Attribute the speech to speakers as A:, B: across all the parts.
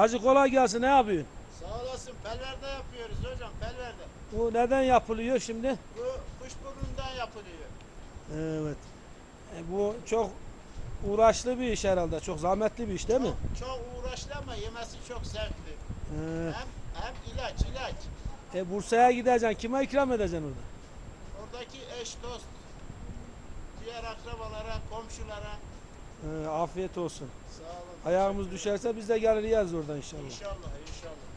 A: Hacı kolay gelsin ne yapıyorsun?
B: Sağ olasın. Pelverde yapıyoruz hocam. Pelverde.
A: Bu neden yapılıyor şimdi?
B: Bu kuşburnundan yapılıyor.
A: Evet. E, bu çok uğraşlı bir iş herhalde. Çok zahmetli bir iş değil mi?
B: Çok, çok uğraşlı ama yemesi çok zevkli.
A: Ee,
B: Hem, hem ilaç ilaç.
A: e, Bursa'ya gideceksin. Kime ikram edeceksin orada?
B: Oradaki eş dost, diğer akrabalara, komşulara
A: Ee, afiyet olsun.
B: sağ olun.
A: Ayağımız düşerse biz de gelir yeriz oradan inşallah.
B: İnşallah inşallah.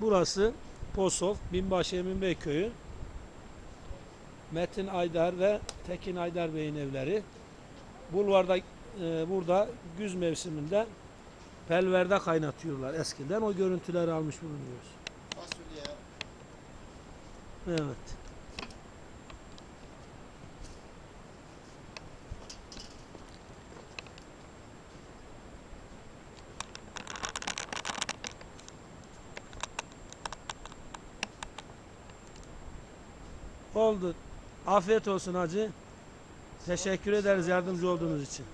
A: Burası Posov, Binbaşı Emin Bey köyü. Metin Aydar ve Tekin Aydar Bey'in evleri. Bulvarda e, burada güz mevsiminde pelverde kaynatıyorlar eskiden. O görüntüleri almış bulunuyoruz.
B: Fasulye,
A: Evet. Oldu. Afiyet olsun hacı. Teşekkür ederiz yardımcı olduğunuz için.